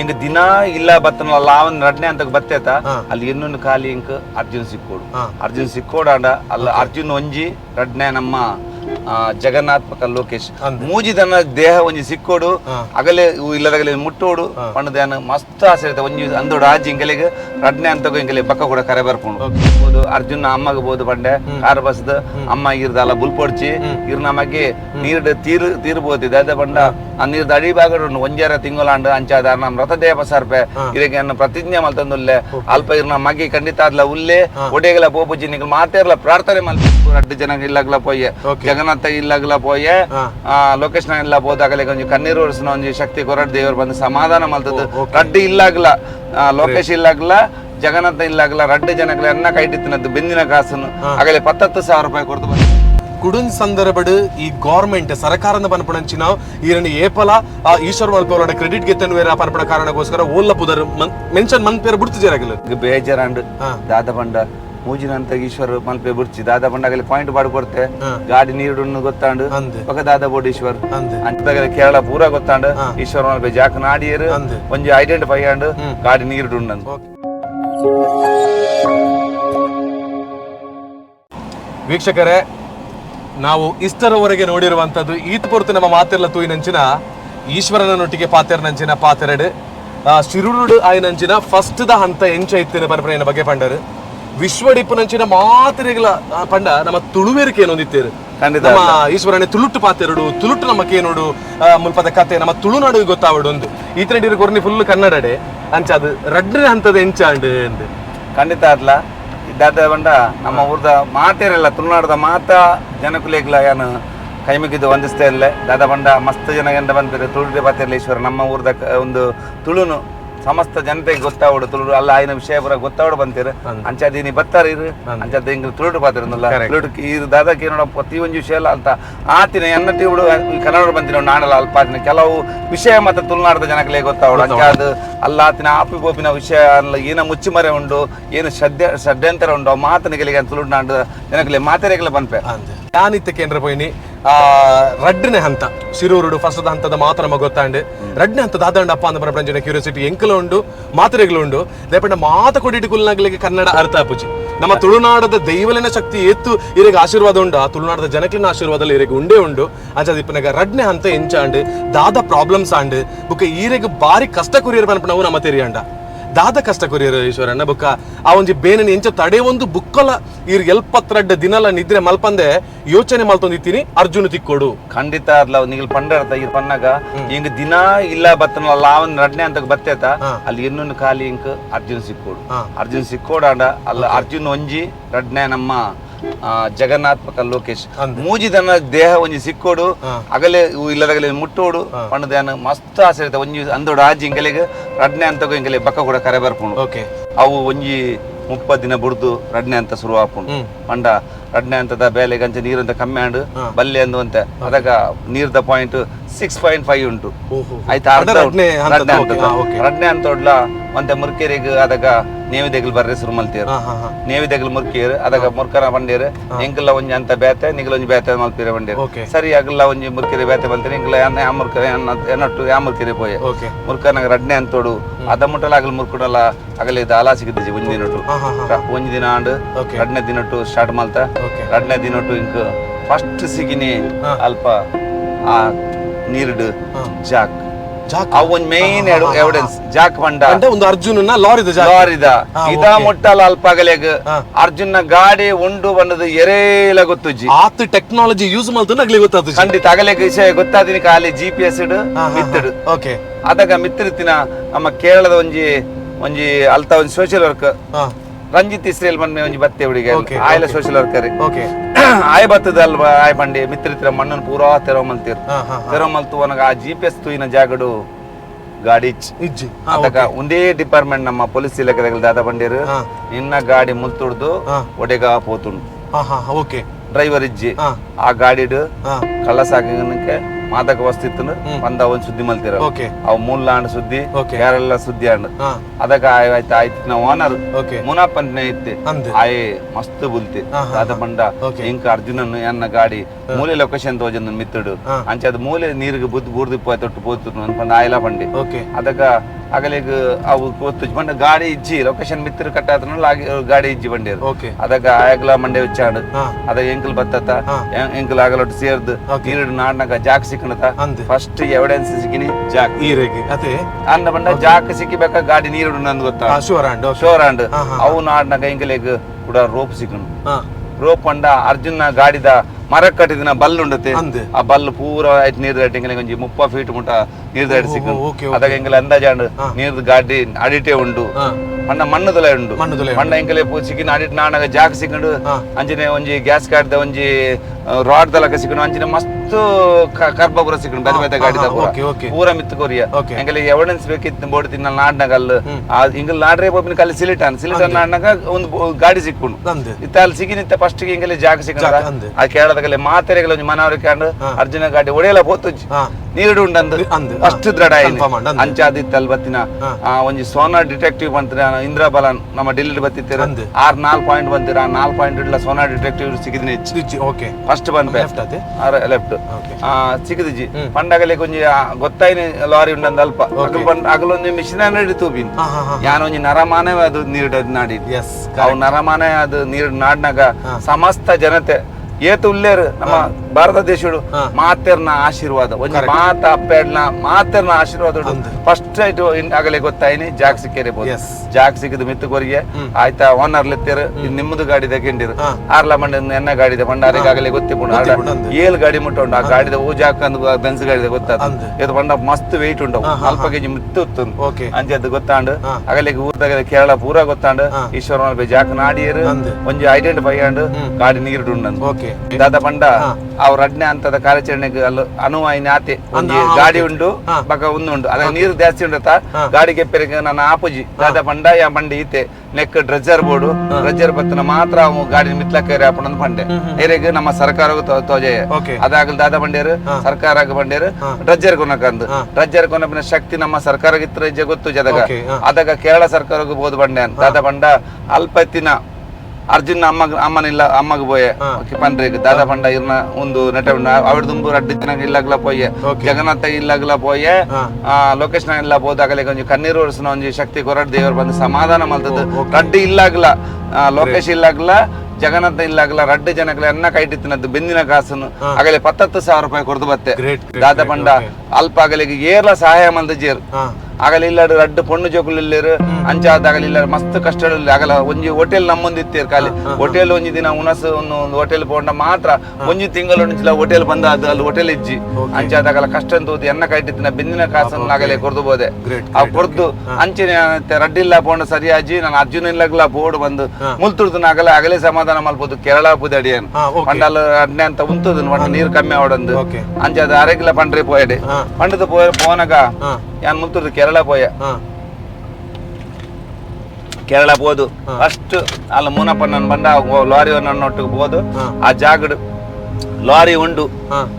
ಇಂಕ ದಿನ ಇಲ್ಲ ಬತ್ತನಲ್ಲ ಅವನ್ ರಡ್ನೆ ಅಂತ ಬತ್ತೇತ ಅಲ್ಲಿ ಇನ್ನೊಂದು ಖಾಲಿ ಹಿಂಗ ಅರ್ಜುನ್ ಸಿಕ್ಕೋಡು. ಅರ್ಜುನ್ ಸಿಕ್ಕೋಡ ಅಲ್ಲ ಅರ್ಜುನ್ ಒಂಜಿ ರಡ್ನೆ ನಮ್ಮ ಜಗನ್ನಾಥ್ ಲೋಕೇಶ್. ಮೂಜಿದನ ದೇಹ ಒಂಜಿ ಸಿಕ್ಕೋಡು ಅಗಲೇ ಇಲ್ಲದಗಲೆ ಮುಟ್ಟೋಡು. ದೇಹ ಮಸ್ತ್ ಆಸೆ ಇರ್ತದೆ ಒಂಜಿ ಅಂದೋಡು ಆಜಿ ಇಂಕಲೆಗೆ ರಡ್ನೆ ಅಂತ ಇಂಕಲೆ ಪಕ್ಕ ಕೂಡ ಕರೆ ಬರ್ಕೊಂಡು. ಅರ್ಜುನ್ ಅಮ್ಮಗ ಬೋದು ಪಂಡೆ ಕಾರ್ ಬಸ್ದ ಅಮ್ಮ ಇರ್ದಲ್ಲ ಬುಲ್ಪೊಡ್ಚಿ ಇರ್ ನಮಗೆ ನೀರ್ಡ್ ತೀರ್ ತೀರ್ ಬೋತಿದೆ ಅದೇ ಪಂಡ ಆ ನೀರ್ದ ಅಡಿ ಬಾಗಡು ಒಂಜಾರ ತಿಂಗಳ ತಿಂಗಳಾಂಡ್ ಅಂಚಾದ ನಮ್ಮ ರಥದೇಹ ಸರ್ಪೆ ಇದಕ್ಕೆ ಪ್ರತಿಜ್ಞೆ ಮಲ್ತಂದುಲ್ಲೆ. ಅಲ್ಪ ಇರ್ ನಮ್ಮ ಮಗಿ ಖಂಡಿತ ಆದ್ಲ ಉಲ್ಲೆ ಒಡೆಗಲ ಪೋಪುಜಿ ನಿಂಗೆ ಮಾತೇರ್ಲ ಪ್ರಾರ್ಥನೆ ಮಲ್ತು ಅಡ್ಡ ಜನ ಇಲ್ಲಾಗ್ಲ ಪೋಯೆ Okay. ಜಗನ್ನಾಥ ಇಲ್ಲಾಗ್ಲ ಪೋಯೆ. ಲೊಕೇಶನ್ ಎಲ್ಲ ಹೋದಾಗಲೇ ಒಂಜಿ ಕಣ್ಣೀರು ಒರೆಸಿನ ಒಂಜಿ ಶಕ್ತಿ ಕೊರಟ್ ದೇವರು ಬಂದು ಸಮಾಧಾನ ಮಲ್ತದ್ದು ರಡ್ಡಿ ಇಲ್ಲಾಗ್ಲ. ಆ, ಲೋಕೇಶ್ ಇಲ್ಲಾಗ್ಲ ಜಗನ್ನಾಥ ಇಲ್ಲಾಗ್ಲ ರಡ್ಡಿ ಜನಗಳ ಎನ್ನ ಕೈಟಿತ್ತಿನದ್ದು ಬೆಂದಿನ ಕಾಸನ್ನು. ಆಗಲೇ ಪತ್ತತ್ತು ಸಾವಿರ ರೂಪಾಯಿ ಕೊಡ್ತು ಬಂದು. ಕುಡುನ್ ಸಂದರ್ಭಡ್ ಈ ಗೌರ್ಮೆಂಟ್ ಸರ್ಕಾರದ ಪನ್ಪಣಂಚಿನ ಈರని ಏಪಲ ಆ ಈಶ್ವರ ಮಲ್ಪವರಡ ಕ್ರೆಡಿಟ್ ಗೆತ್ತನ್ ವೇರ ಪನ್ಪಣ ಕಾರಣಕ್ಕೋಸ್ಕರ ಓಲ್ಲ ಪುದರ್ ಮೆನ್ಷನ್ ಮನ್ ಪೇರು ಬಿಡ್ತು ಜರಾಗಲ ಈಗ ಬೇಜಾರಂಡ್. ದಾದ ಬಂಡ. ಮೂಜಿನಂತ ಈಶ್ವರ್ ಮಲ್ಪೆ ಬುರ್ಚಿ ದಾದ ಬಂಡಾಗಲಿ ಪಾಯಿಂಟ್ ಬಾಡ್ ಕೊಡ್ತೆ. ಗಾಡಿ ನೀರು ಗೊತ್ತಾಂಡು. ಪಕ್ಕ ದಾದ ಬೋಡ್ ಈಶ್ವರ್ ಅಂತಾಗಲಿ ಕೇರಳ ಪೂರ ಗೊತ್ತಾಂಡು. ಈಶ್ವರ್ ಮಲ್ಪೆ. ಜಾಕ್ ನಾಡಿಯರು ಒಂಜಿ ಐಡೆಂಟಿಫೈ ಆಂಡ್ ಗಾಡಿ ನೀರು ಉಂಡಂದು ಓಕೆ. ವೀಕ್ಷಕರೇ ನಾವು ಇಷ್ಟರವರೆಗೆ ನೋಡಿರುವಂಥದ್ದು ಈತ್ ಪೊರ್ತು ನಮ್ಮ ಮಾತೆಲ್ಲ ತೂಯಿನಂಚಿನ ಈಶ್ವರನೊಟ್ಟಿಗೆ ಪಾತೆರ್ನಂಚಿನ ಪಾತೆರಡು. ಶಿರುರುಡು ಆಯ್ನಂಚಿನ ಫಸ್ಟ್ ದ ಹಂತ ಎಂಚ ಇತ್ತಿನ ಬಗ್ಗೆ ಪಂಡರು. ವಿಶ್ವಡಿಪ್ಪುನಂಚಿನ ಮಾತಿರೆಗಳ ಪಂಡ ನಮ್ಮ ತುಳುವೇರಿಕೆ ಏನೊಂದಿತ್ತೇರು ನಮ್ಮ ಈಶ್ವರನೇ ತುಳುಟ್ಟು ಪಾತೆರಡು ತುಳುಟ್ಟು ನಮ್ಮ ಕೇನೋಡು ಮುಲ್ಪದ ಕತೆ ನಮ್ಮ ತುಳುನಾಡು ಗೊತ್ತಾವಡು ಒಂದು ಈತನಡಿರು ಕೊರ್ನಿ ಫುಲ್ ಕನ್ನಡಡೆ. ಅಂಚ ಅದು ರಡ್ರ ಹಂತದ ಎಂಚ ಅಂಡ್ ಖಂಡಿತ ಅದ್ಲ. ಇದ್ದಾದ ಬಂಡ ನಮ್ಮ ಊರ್ದ ಮಾತೇರಲ್ಲ ತುಳುನಾಡದ ಮಾತ ಜನಕುಲೇಗ್ಲ ಏನು ಕೈಮುಗಿದು ವಂದಿಸ್ತಾ ಇರಲೆ. ದಾದ ಬಂಡ ಮಸ್ತ್ ಜನ ಎಂದ ಬಂದಿರು ತುಳುಡೆ ಪಾತಿರ್ಲೇಶ್ವರ ನಮ್ಮ ಊರ್ದ ಒಂದು ತುಳುನು ಸಮಸ್ತ ಜನತೆಗೆ ಗೊತ್ತಾವಡು ತುಳು ಅಲ್ಲ ಆಯ್ನ ವಿಷಯ ಪೂರ ಗೊತ್ತಾವಡು ಬಂತೀರ? ಅಂಚಾದೀನಿ ಬತ್ತಾರ ಇರು? ಅಂಚಾದ ಹಿಂಗ್ ತುಳುಡು ಪಾತಿರಲ್ಲ. ತುಳುಡು ಈ ದಾದಾಕಿ ನೋಡ ಪ್ರತಿ ಒಂದು ವಿಷಯ ಅಲ್ಲ ಅಂತ. ಆತಿನ ಎನ್ನ ಹುಡು ಕನ್ನಡ ಬಂದಿನ ನಾನಲ್ಲ ಅಲ್ಪ ಆತಿನ ಕೆಲವು ವಿಷಯ ಮತ್ತೆ ತುಳುನಾಡದ ಜನಕ್ಕೆ ಗೊತ್ತಾವಡು ಅಂಚಾದ ಅಲ್ಲ ಆತಿನ ಆಪಿ ಗೋಪಿನ ವಿಷಯ ಅಲ್ಲ ಏನ ಮುಚ್ಚಿಮರೆ ಉಂಡು ಏನು ಷಡ್ಯ ಷಡ್ಯಂತರ ಉಂಡು ಆ ಮಾತನಿಗಳಿಗೆ ಜನಗಳಿಗೆ ಜನಕ್ಕೆ ಬಂದ್ಪೆ. ಬಂಪೆ ಅಂದೆ ಕೇಂದ್ರ ಪೋಯಿನಿ. ರಡ್ಡನೆ ಹಂತ. ಶಿರೂರುಡು ಫಸ್ಟ್ ಹಂತದ ಮಾತ್ರ ನಮಗೆ ಗೊತ್ತಾಂಡ್. ರಡ್ಡನೆ ಹಂತದ ಆದಂಡಪ್ಪ ಅಂತ ಬರಪಂಜನ ಕ್ಯೂರಿಯಾಸಿಟಿ ಎಂಕಲ ಉಂಡು ಮಾತ್ರೆಗಳು ಉಂಡು ದೇಪಂಡ ಮಾತ ಕೊಡಿಟ್ಟು ಕುಲ್ನಾಗ್ಲಿಗೆ ಕನ್ನಡ ಅರ್ಥ ಆಪುಜಿ. ನಮ್ಮ ತುಳುನಾಡದ ದೈವಲಿನ ಶಕ್ತಿ ಎತ್ತು ಇರಿಗೆ ಆಶೀರ್ವಾದ ಉಂಡು. ಆ ತುಳುನಾಡದ ಜನಕ್ಲಿನ ಆಶೀರ್ವಾದ ಇರಿಗೆ ಉಂಡೇ ಉಂಡು. ಅಂಚದ ಇಪ್ಪನಾಗ ರಡ್ನೆ ಹಂತ ಎಂಚಾಂಡ್. ದಾದ ಪ್ರಾಬ್ಲಮ್ಸ್ ಆಂಡ್. ಬುಕ್ಕ ಈರೆಗ್ ಬಾರಿ ಕಷ್ಟ ಕುರಿಯರ್ ಬನ್ಪ ನಾವು ನಮ್ಮ ತೆರಿಯಂಡ. ದಾದ ಕಷ್ಟ ಕೊರಿಯರು ಈಶ್ವರಣ್ಣ ಬುಕ್ಕ? ಆ ಒಂಜಿ ಬೇನನಿ ಎಂಚ ತಡೆ ಒಂದು ಬುಕ್ಕಲ ಇರ್ ಎಲ್ಪತ್ರಡ್ಡ ದಿನಲ ನಿದ್ರೆ ಮಲ್ಪಂದೆ ಯೋಚನೆ ಮಲ್ತೊಂದಿತ್ತೀನಿ ಅರ್ಜುನ ತಿಕ್ಕೊಡು. ಖಂಡಿತ ಅದ್ಲ ನಿಗಲ್ ಪಂಡರ್ತ ಈ ಪನ್ನಾಗ. ಹಿಂಗ ದಿನ ಇಲ್ಲ ಬತ್ತನ ಲಾವನ್ ರಡ್ನೆ ಅಂತ ಬತ್ತೇತ ಅಲ್ಲಿ ಇನ್ನೊಂದು ಖಾಲಿ ಇಂಕ್ ಅರ್ಜುನ್ ಸಿಕ್ಕೋಡು. ಅರ್ಜುನ್ ಸಿಕ್ಕೋಡಾಂಡ ಅಲ್ಲ ಅರ್ಜುನ್ ಒಂಜಿ ರಡ್ನೆ ನಮ್ಮ ಜಗನ್ನಾಥ್ ಪಕ್ಕ ಲೋಕೇಶ್. ಮೂಜಿ ಮೂಜಿದನ ದೇಹ ಒಂಜಿ ಸಿಕ್ಕೋಡು ಅಗಲೇ ಇಲ್ಲದಗಲೆ ಮುಟ್ಟೋಡು ಪಂಡದೇನ ಮಸ್ತ್ ಆಸೆ ಇರುತ್ತೆ ಒಂಜಿ ಅಂದೋಡು ಆಜಿ ಇಂಕಲೆಗೆ ರಡ್ನೆ ಅಂತ ಇಂಕಲೆ ಬಕ್ಕ ಕೂಡ ಕರೆ ಬರ್ಪುಂಡು. ಓಕೆ. ಅವು ಒಂಜಿ ಮುಪ್ಪ ದಿನ ಬುಡ್ದು ರಡ್ನೆ ಅಂತ ಶುರು ಆಪುಂಡು ಮಂಡ ಪಂಡ ರಡ್ನೆ ಅಂತದ ಬೇಲೆ ನೀರು ಅಂತ ಕಮ್ಮಿ ಆಂಡು. ಬಲ್ಲೆ ಅಂದು ಅಂತ ಅದಾಗ ನೀರ್ದ ಪಾಯಿಂಟ್ ಸಿಕ್ಸ್ ಪಾಯಿಂಟ್ ಫೈವ್ ಉಂಟು. ಆಯ್ತಾ ರಡ್ನೆ ಅಂತ ಒಡ್ಲ ಒಂತೆ ಮುರ್ಕೇರಿಗೆ ಅದಾಗ ನೇವಿದೆಗ್ಲು ಬರ್ರೆ ಸುರು ಮಲ್ತೀರ ಹಾ ಹಾ. ನೇವಿದೆಗ್ಲು ಮುರ್ಕೀರ್ ಅದಾಗ ಮುರ್ಕರ ಬಂಡೀರ್ ಎಂಕಲ್ಲ ಒಂಜಿ ಅಂತ ಬೇತೆ ನಿಗಲ್ ಒಂಜಿ ಬೇತೆ ಮಲ್ತೀರ ಬಂಡೀರ್ ಓಕೆ. ಸರಿ ಅಗಲ್ಲ ಒಂಜಿ ಮುರ್ಕಿರಿ ಬೇತೆ ಇಂಕಲ ಎನ್ನ ಯಾ ಮುರ್ಕರ ಎನ್ನಟ್ಟು ಯಾ ಮುರ್ಕಿರಿ ಪೋಯೆ. ಓಕೆ. ಮುರ್ಕನಾಗ ರಡ್ನೆ ಅಂತೋಡು. ಅದ ಮುಟ್ಟಲ ಅಗಲ್ ಮುರ್ಕುಡಲ ಅಗಲ ಇದು ಆಲಾ ಸಿಗುತ್ತೆ ಒಂಜಿ ದಿನಟ್ಟು. ಹಾ ಹಾ ಹಾ ಒಂಜಿ ದಿನ ಆಂಡ್ ಓಕೆ. ರಡ್ನೆ ದಿನಟ್ಟು ಸ್ಟಾರ್ಟ್ ಮಲ್ತ. ರಡ್ನೆ ದಿನಟ್ಟು ಇಂಕ್ ಫಸ್ಟ್ ಸಿಗಿನಿ ಅಲ್ಪ ಆ ನೀರ್ಡ್ ಜಾಕ್. ಜಾಕ್. ಅವನ್ ಮೇನ್ ಎವಿಡೆನ್ಸ್ ಜಾಕ್ ಬಂಡ. ಅಂದ್ರೆ ಒಂದು ಅರ್ಜುನನ ಲಾರಿದ ಲಾರಿದ. ಇದ. ಮುಟ್ಟಲ ಅಲ್ಪಗಲೆಗ್. ಅರ್ಜುನ ಗಾಡಿ ಉಂಡು ಬಂದದ ಎರೇಲ ಗೊತ್ತುಜ್ಜಿ ಆತ್ ಟೆಕ್ನಾಲಜಿ ಯೂಸ್ ಮಾಡ್ತಾನೆ ಅಗ್ಲಿ ಗೊತ್ತಾತು ಖಂಡಿತ ಅಗಲೆಗ್ ವಿಷಯ ಗೊತ್ತಾದಿನಿ ಖಾಲಿ ಜಿ ಪಿ ಎಸ್ ಇಡು ಮಿತ್ತಿಡು. ಓಕೆ. ಅದಾಗ ಮಿತ್ತಿರ್ತಿನ ನಮ್ಮ ಕೇರಳದ ಒಂಜಿ ಒಂಜಿ ಅಲ್ತ ಒಂಜಿ ಸೋಷಿಯಲ್ ವರ್ಕ್ ರಂಜಿತ್ ಇಸ್ರೇಲ್ ಬಂದ್ ಒಂಜಿ ಬತ್ತೆ ಹುಡುಗಿ ಆಯ್ಲ ಸೋಶಿಯಲ್ ವರ್ಕರ್ ಓಕೆ ಆಯ್ ಬತ್ತದ ಅಲ್ವಾ ಆಯ್ ಬಂಡಿ ಮಿತ್ರ ಮಣ್ಣನ್ ಪೂರಾ ತೆರವ ಮಲ್ತಿರ್ ಹಾ ಹಾ ಹಾ. ತೆರವ ಮಲ್ತು ಒನಗ ಆ ಜಿ ಪಿ ಎಸ್ ತೂಯಿನ ಜಾಗಡು ಗಾಡಿ ಅದಕ್ಕ ಒಂದೇ ಡಿಪಾರ್ಟ್ಮೆಂಟ್ ನಮ್ಮ ಪೊಲೀಸ್ ಇಲಾಖೆದಾಗ ದಾದ ಬಂಡಿರ್. ನಿನ್ನ ಗಾಡಿ ಮುಲ್ತುಡ್ದು ಒಡೆಗ ಪೋತುಂಡು. ಡ್ರೈವರ್ ಇಜ್ಜಿ. ಆ ಗಾಡಿಡು ಕಳ್ಳ ಸಾಕಿನಕ್ಕೆ ಮಾದಕ ವಸ್ತಿತ್ತು ಬಂದ ಒಂದ್ ಸುದ್ದಿ ಮಲ್ತಿರ ಓಕೆ ಅವ್ ಮೂಲ ಆಂಡ್ ಸುದ್ದಿ. ಯಾರೆಲ್ಲ ಸುದ್ದಿ ಆಂಡ್ ಅದಕ್ಕ ಆಯ್ತು ಆಯ್ತು ನಾವು ಓನರ್ ಮುನಾಪಂತನೆ ಇತ್ತೆ ಆಯ್ ಮಸ್ತ್ ಬುಲ್ತಿ. ಅದ ಬಂಡ. ಇಂಕ ಅರ್ಜುನನ್ ಎನ್ನ ಗಾಡಿ ಮೂಲೆ ಲೊಕೇಶನ್ ತೋಜನ್ ಮಿತ್ತಡು. ಅಂಚೆ ಅದು ಮೂಲೆ ನೀರಿಗೆ ಬುದ್ ಬೂರ್ದಿ ಪೋಯ್ ತೊಟ್ಟು ಪೋತು ಅನ್ಪಂಡ ಆಯ್ಲ ಬಂಡಿ. ಅದಕ್ಕ ಅಗಲಿಗ್ ಅವು ಗೊತ್ತು. ಬಂಡ ಗಾಡಿ ಇಜ್ಜಿ ಲೊಕೇಶನ್ ಮಿತ್ರ ಕಟ್ಟಾತನ ಗಾಡಿ ಇಜ್ಜಿ ಬಂಡೇರು ಓಕೆ ಅದಕ್ಕ ಆಯಗ್ಲ ಮಂಡೆ ಹಾ. ಅದ ಎಂಕಲ್ ಬತ್ತತ ಎಂಕಲ್ ಆಗಲೊಟ್ಟು ಸೇರ್ದು. ಈರಡು ನೀರು ನಾಡ್ನಾಗ ಜಾಕ್ ಸಿಕ್ಕಣತ ಫಸ್ಟ್ ಎವಿಡೆನ್ಸ್ ಸಿಕ್ಕಿನಿ ಜಾಕ್. ಈರೆಗೆ ಅದೇ. ಅನ್ನ ಬಂಡ ಜಾಕ್ ಸಿಕ್ಕಿಬೇಕ ಗಾಡಿ ನೀರು ನಂದು ಗೊತ್ತಾ? ಶೋರ್ ಶೋರಾಂಡ್ ಓಕೆ ಶೋರ್ ಅಂಡ್ ಹಾ, ಹಾ. ಅವು ನಾಡ್ನಾಗ ಎಂಕಲೆಗ್ ಕೂಡ ರೋಪ್ ಸಿಕ್ಕಣ ರೋಪ್ ಪಂಡ ಅರ್ಜುನ ಗಾಡಿದ ಮರ ಕಟ್ಟಿದಿನ ಬಲ್ಲು ಅಂದೆ. ಆ ಬಲ್ಲು ಪೂರ ಆಯ್ತು ನೀರು ದಾಟಿ ಎಂಕಲೆಗ್ ಒಂಜಿ ಮುಪ್ಪ ಫೀಟ್ ಮುಟ ನೀರು ದಾಟಿ ಸಿಕ್ಕ ಓಕೆ ಅದಕ್ಕೆ ಎಂಕಲೆ ಅಂದಾಜಾಂಡು ಹಾ. ನೀರ್ದು ಗಾಡಿ ಅಡಿಟೆ ಉಂಡು. ಮಣ್ಣ ಪಂಡ ಮಣ್ಣದಲ ಉಂಡು. ಮಣ್ಣುದಲೆ ಪಂಡ ಎಂಕಲೆ ಪೂ ಸಿಕ್ಕಿನ ಅಡಿಟ್ ನಾನಾಗ ಜಾಕ್ ಸಿಕ್ಕಂಡು ಅಂಜನೆ ಒಂಜಿ ಗ್ಯಾಸ್ ಕಾಡ್ದ ಒಂಜಿ ರಾಡ್ ದಲಕ ಸಿಕ್ಕಣ ಅಂಚಿನ ಮಸ್ತ್ ಕರ್ಬ ಪೂರ ಸಿಕ್ಕಣ ಬೆದ ಬೆದ ಗಾಡಿ ಪೂರ. ಪೂರ ಮಿತ್ತು ಕೊರಿಯ. ಎಂಗಲಿ ಎಂಕಲೆ ಎವಿಡೆನ್ಸ್ ಬೇಕಿತ್ತು ಬೋರ್ಡ್ ತಿನ್ನ ನಾಡ್ನಾಗ ಅಲ್ಲ. ಆ ಇಂಗಲ್ ನಾಡ್ರೆ ಪೋಪಿನ ಕಲ್ಲಿ ಸಿಲಿಟಾನ್. ಸಿಲಿಟಾನ್ ನಾಡ್ನಾಗ ಒಂದು ಗಾಡಿ ಸಿಕ್ಕುಂಡು ಇತ್ತ ಅಲ್ಲಿ ಸಿಗಿನಿತ್ತ ಫಸ್ಟ್ಗೆ ಜಾಗ ಅಂದೆ ಆ ಕೇಳದಗಲೆ ಮಾತೆರೆಗಲ ಒಂಜಿ ಮನವರಿ ಕಂಡು ಅರ್ಜುನ ಗಾಡಿ ಒಡೆಯಲ ಪೋತುಜಿ ನೀರುಡು ನೀರು ಉಂಡಂದು ಅಷ್ಟು ಫಸ್ಟ್ ದೃಢ ಅಂಡ್ ಅಂಚಾದಿತ್ತಲ್ ಬತ್ತಿನ. ಒಂಜಿ ಸೋನಾರ್ ಡಿಟೆಕ್ಟಿವ್ ಬಂತಿರ ಇಂದ್ರ ಬಲನ್ ನಮ್ಮ ಡೆಲ್ಲಿ ಬತ್ತಿತ್ತೀರ. ಆರ್ ನಾಲ್ ಪಾಯಿಂಟ್ ಬಂತಿರ ಆ ನಾಲ್ ಪಾಯಿಂಟ್ ಇಡ್ಲ ಸೋನಾರ್ ಡಿಟೆಕ್ಟಿವ್ ಸಿಗಿದಿನಿ ಹೆಚ್ಚು. ಓಕೆ. ಫಸ್ಟ್ ಬಂದ್ ಲೆಫ್ಟ್ ಅದೇ ಲೆಫ್ಟ್ ಹ್ಮ್. ಪಂಡಗಲೆ ಕೊಂಚ ಗೊತ್ತಾಯ್ನಿ ಲಾರಿ ಉಂಡಂದ ಅಲ್ಪ. Okay. ಅಗಲೊಂದು ಮಿಷಿನರಿ ತೂಬಿನ್ ಯಾನೊಂಜಿ ನರಮಾನೆ ಅದು ನೀರು ನಾಡಿ ಅವು ನರಮಾನೆ ಅದು ನೀರು ನಾಡ್ನಾಗ ಸಮಸ್ತ ಜನತೆ ಏತು ಉಲ್ಲೇರು ನಮ್ಮ ಭಾರತ ದೇಶಡು. ಮಾತೆರ್ನ ಆಶೀರ್ವಾದ. ಒಂಜಿ. ಮಾತ ಅಪ್ಪೆಡ್ನ ಮಾತೆರ್ನ ಆಶೀರ್ವಾದ ಅಂದೆ. ಫಸ್ಟ್ ಇದು ಆಗಲೇ ಗೊತ್ತಾಯಿನಿ ಜಾಗ್ ಸಿಕ್ಕಿರಬಹುದು ಜಾಗ ಸಿಕ್ಕಿದ ಮಿತ್ತು ಕೊರಿಗೆ. ಆಯ್ತಾ ಓನರ್ ಲೆತ್ತೇರು ನಿಮ್ಮದು ಗಾಡಿ ತಗೊಂಡಿರು ಆರ್ಲ ಮಂಡ ಎನ್ನ ಗಾಡಿದ ಪಂಡ ಆಗಲೇ ಗೊತ್ತಿಪುಂಡು ಏಲ್ ಅಂದೆ. ಏಳು ಗಾಡಿ ಮುಟ್ಟ ಉಂಡು ಆ ಗಾಡಿದ ಓ ಅಂದ್ ಬೆನ್ಸ್ ಗಾಡಿ ಗೊತ್ತಾದ ಅಂದೆ. ಇದು ಪಂಡ ಮಸ್ತ್ ವೆಯ್ಟ್ ಹಾ, ಅಲ್ಪ ಕೆಜಿ ಮಿತ್ತು ಉತ್ತುಂಡು. ಅದು ಗೊತ್ತಾಂಡು. ಆಗಲೇ ಊರ್ದಾಗ ಕೇರಳ ಪೂರ ಗೊತ್ತಾಂಡು. ಈಶ್ವರನ ಜಾಕ್ ನಾಡಿಯರು. ಅಂದೆ. ಒಂಜಿ ಐಡೆಂಟಿಫೈ ಆಂಡ್. ಗಾಡಿ ನೀರು ಓಕೆ ದಾದ ಪಂಡ ಅವ್ರ ಅಡ್ನೆ ಅಂತದ ಕಾರ್ಯಾಚರಣೆಗೆ ಅಲ್ಲಿ ಅನುವಾಯಿನ ಆತೆ ಒಂಜಿ ಗಾಡಿ ಉಂಡು. ಬಕ ಒಂದು ಉಂಡು ಅದ ನೀರು ಜಾಸ್ತಿ ಉಂಡತ ಗಾಡಿಗೆ ಗಾಡಿ ಕೆಪ್ಪೆ ನನ್ನ ಆಪುಜಿ. ದಾದ ಪಂಡ ಯಾ ಬಂಡಿ ಈತೆ. Neck ಡ್ರೆಜರ್ board. ಡ್ರೆಜರ್ ಬತ್ತನ ಮಾತ್ರ ಅವು ಗಾಡಿ ಮಿತ್ಲಕ್ಕೇರಿ ಹಾಪಣಂದು ಪಂಡೆ. ಹ್ಮ್. ನಮ್ಮ ಸರ್ಕಾರ ತೋಜಯ. ಓಕೆ. ಅದಾಗಲ್ ದಾದ ಬಂಡೇರು. ಸರ್ಕಾರ ಬಂಡೇರು ಡ್ರೆಜರ್ ಕೊನಕಂದು ಡ್ರೆಜರ್ ಕೊನಪಿನ ಶಕ್ತಿ ನಮ್ಮ ಸರ್ಕಾರ ಇಜ್ಜೆ ಗೊತ್ತು ಜದಗ. ಓಕೆ ಅದಾಗ ಕೇರಳ ಸರ್ಕಾರಕ್ಕೆ ಬೋದು ಬಂಡೆ ದಾದ ಬಂಡ ಅಲ್ಪತ್ತಿನ ಅರ್ಜುನ್ ಅಮ್ಮ ಅಮ್ಮನಿಲ್ಲ ಅಮ್ಮಗ ಪೋಯೆ. ಪಂಡ್ರಿ ಪಂಡ್ರಿಗೆ ದಾದ ಪಂಡ ಇರ್ನ ಒಂದು ನೆಟ ಅವಡ ದುಂಬು ರಡ್ಡು ಜನ ಇಲ್ಲಾಗ್ಲ ಪೋಯೆ. ಜಗನ್ನಾಥ ಇಲ್ಲಾಗ್ಲ ಪೋಯೆ. ಲೋಕೇಶ್ ಇಲ್ಲ ಬೋದಾಗಲೇ ಒಂಜಿ ಕಣ್ಣೀರು ಒರೆಸಿನ ಒಂಜಿ ಶಕ್ತಿ ಕೊರಡ್ ದೇವರು ಬಂದು ಸಮಾಧಾನ ಮಲ್ತದ್ದು ರಡ್ಡಿ ಇಲ್ಲಾಗ್ಲ ಆ, ಲೋಕೇಶ್ ಇಲ್ಲಾಗ್ಲ ಜಗನ್ನಾಥ ಇಲ್ಲಾಗ್ಲ ರಡ್ಡು ಜನಗಳ ಎನ್ನ ಕೈಟಿತ್ತಿನದ್ದು ಬೆಂದಿನ ಕಾಸನ್ನು. ಆಗಲೇ ಪತ್ತತ್ತು ಸಾವಿರ ರೂಪಾಯಿ ಕೊಡ್ದು ಬತ್ತೆ. ದಾದಾ ದಾದ ಪಂಡ ಅಲ್ಪ ಆಗಲಿಗೆ ಏರ್ಲ ಸಹಾಯ ಮಲ್ದ ಜೇರು. ಹಾ ಆಗಲ ಇಲ್ಲಾಡು ರಡ್ಡು ಪೊಣ್ಣು ಜೋಕುಲು ಇಲ್ಲೇರು ಅಂಚಾದಾಗಲ ಇಲ್ಲ ಮಸ್ತ್ ಕಷ್ಟ ಆಗಲ್ಲ. ಒಂಜಿ ಹೋಟೆಲ್ ನಮ್ಮೊಂದು ಕಾಲಿ ಖಾಲಿ. ಹೋಟೆಲ್ ಒಂಜಿ ದಿನ ಉನಸು ಒಂದು ಹೋಟೆಲ್ ಪೋಂಡ ಮಾತ್ರ. ಒಂಜಿ ತಿಂಗಳು ಉಂಚಿಲ ಹೋಟೆಲ್ ಬಂದ ಅದು ಅಲ್ಲಿ ಹೋಟೆಲ್ ಇಜ್ಜಿ. ಅಂಚಾದಾಗಲ್ಲ ಅಂಚಾದಾಗಲ ಕಷ್ಟ ತೂತಿ ಎನ್ನ ಕಟ್ಟಿದ್ದಿನ ಬೆಂದಿನ ಕಾಸನ್ನು ಆಗಲೇ ಕೊರ್ದು ಬೋದೆ ಆ ಕೊರ್ದು ಅಂಚಿನ ರಡ್ಡಿಲ್ಲ ಪೋಂಡ ಸರಿಯಾಜಿ ನಾನು ಅರ್ಜುನ ಇಲ್ಲಗ್ಲ ಬೋರ್ಡ್ ಬಂದು. ಮುಲ್ತುಡ್ದು ಆಗಲೇ ಆಗಲೇ ಸಮಾಧಾನ ಮಲ್ಪೋದು ಕೇರಳ ಓಕೆ ಪಂಡಲ್ ಅಡ್ನೆ ಅಂತ ಉಂತುದು ನೀರ್ ನೀರು ಕಮ್ಮಿ ಆವಡಂದು. ಅಂಚಾದ ಅರೆಗಿಲ ಪಂಡ್ರೆ ಪೋಯಡೆ. ಪಂಡದ ಪೋನಗ ഞാൻ മുത്തൂർ കേരള പോയ ಕೇರಳ ಬೋದು ಅಷ್ಟು ಅಲ್ಲಿ ಮುನಪ್ಪ ನನ್ನ ಬಂದ ಲಾರಿ ನನ್ನ ಒಟ್ಟಿಗೆ ಬೋದು ಆ ಜಾಗಡು ಲಾರಿ ಉಂಡು.